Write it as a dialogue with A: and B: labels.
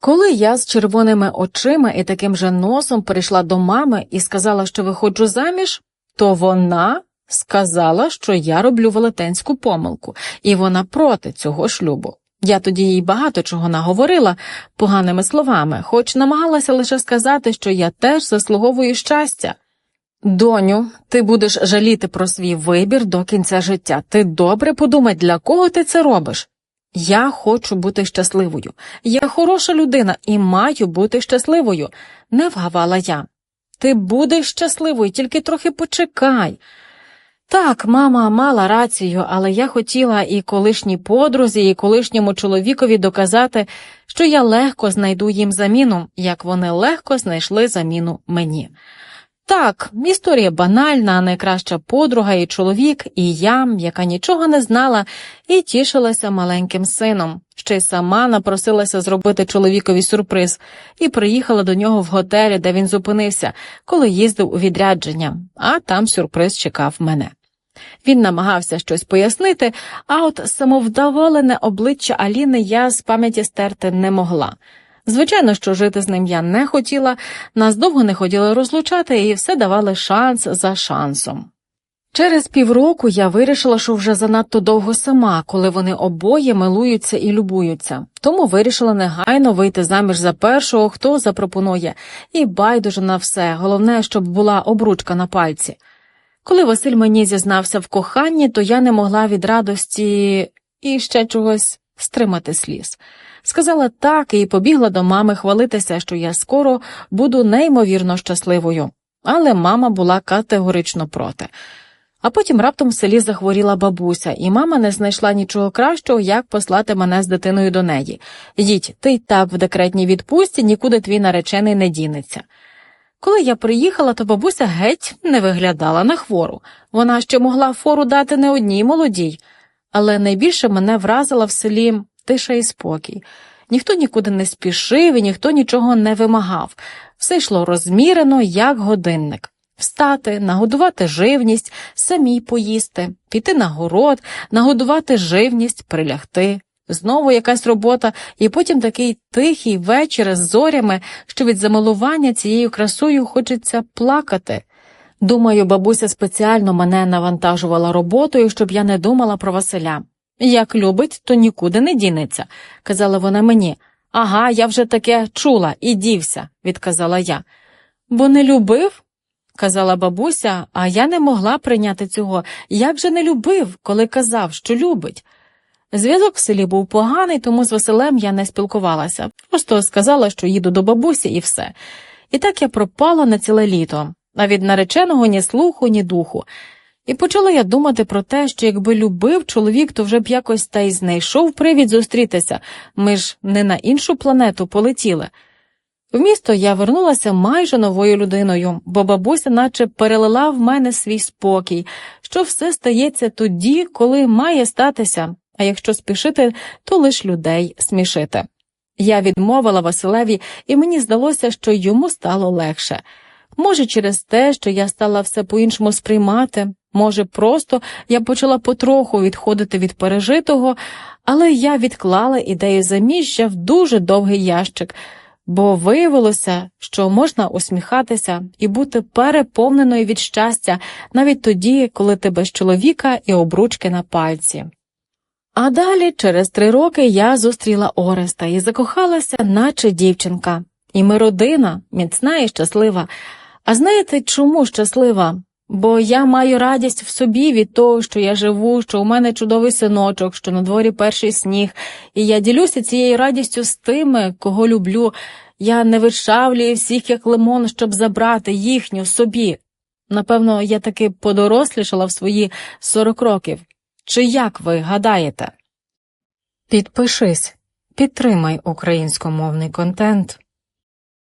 A: Коли я з червоними очима і таким же носом прийшла до мами і сказала, що виходжу заміж, то вона сказала, що я роблю велетенську помилку, і вона проти цього шлюбу. Я тоді їй багато чого наговорила поганими словами, хоч намагалася лише сказати, що я теж заслуговую щастя. Доню, ти будеш жаліти про свій вибір до кінця життя. Ти добре подумай, для кого ти це робиш. Я хочу бути щасливою. Я хороша людина і маю бути щасливою, не вгавала я. Ти будеш щасливою, тільки трохи почекай. Так, мама мала рацію, але я хотіла і колишній подрузі, і колишньому чоловікові доказати, що я легко знайду їм заміну, як вони легко знайшли заміну мені. Так, історія банальна, найкраща подруга і чоловік, і я, яка нічого не знала і тішилася маленьким сином, ще й сама напросилася зробити чоловікові сюрприз і приїхала до нього в готелі, де він зупинився, коли їздив у відрядження, а там сюрприз чекав мене. Він намагався щось пояснити, а от самовдоволене обличчя Аліни я з пам'яті стерти не могла. Звичайно, що жити з ним я не хотіла, нас довго не хотіли розлучати і все давали шанс за шансом. Через півроку я вирішила, що вже занадто довго сама, коли вони обоє милуються і любуються, тому вирішила негайно вийти заміж за першого, хто запропонує, і байдуже на все, головне, щоб була обручка на пальці. Коли Василь мені зізнався в коханні, то я не могла від радості і ще чогось стримати сліз. Сказала так і побігла до мами хвалитися, що я скоро буду неймовірно щасливою, але мама була категорично проти. А потім раптом в селі захворіла бабуся, і мама не знайшла нічого кращого, як послати мене з дитиною до неї. Їдь, ти й так в декретній відпустці, нікуди твій наречений не дінеться. Коли я приїхала, то бабуся геть не виглядала на хвору. Вона ще могла фору дати не одній молодій, але найбільше мене вразила в селі тиша і спокій. Ніхто нікуди не спішив і ніхто нічого не вимагав. Все йшло розмірено, як годинник. Встати, нагодувати живність, самій поїсти, піти на город, нагодувати живність, прилягти. Знову якась робота, і потім такий тихий вечір з зорями, що від замилування цією красою хочеться плакати. Думаю, бабуся спеціально мене навантажувала роботою, щоб я не думала про Василя. Як любить, то нікуди не дінеться, казала вона мені. Ага, я вже таке чула і дівся, відказала я. Бо не любив? казала бабуся, а я не могла прийняти цього. Як же не любив, коли казав, що любить? Зв'язок в селі був поганий, тому з Василем я не спілкувалася. Просто сказала, що їду до бабусі, і все. І так я пропала на ціле літо, а від нареченого ні слуху, ні духу. І почала я думати про те, що якби любив чоловік, то вже б якось та й знайшов привід зустрітися. Ми ж не на іншу планету полетіли. В місто я вернулася майже новою людиною, бо бабуся наче перелила в мене свій спокій, що все стається тоді, коли має статися, а якщо спішити, то лиш людей смішити. Я відмовила Василеві, і мені здалося, що йому стало легше. Може, через те, що я стала все по-іншому сприймати, може, просто я почала потроху відходити від пережитого, але я відклала ідею заміжжя в дуже довгий ящик, бо виявилося, що можна усміхатися і бути переповненою від щастя навіть тоді, коли ти без чоловіка і обручки на пальці. А далі, через три роки, я зустріла Ореста і закохалася, наче дівчинка. І ми родина, міцна і щаслива. А знаєте, чому щаслива? Бо я маю радість в собі від того, що я живу, що у мене чудовий синочок, що на дворі перший сніг, і я ділюся цією радістю з тими, кого люблю. Я не вишавлюю всіх як лимон, щоб забрати їхню собі. Напевно, я таки подорослішала в свої 40 років. Чи як ви гадаєте? Підпишись, підтримай українськомовний контент.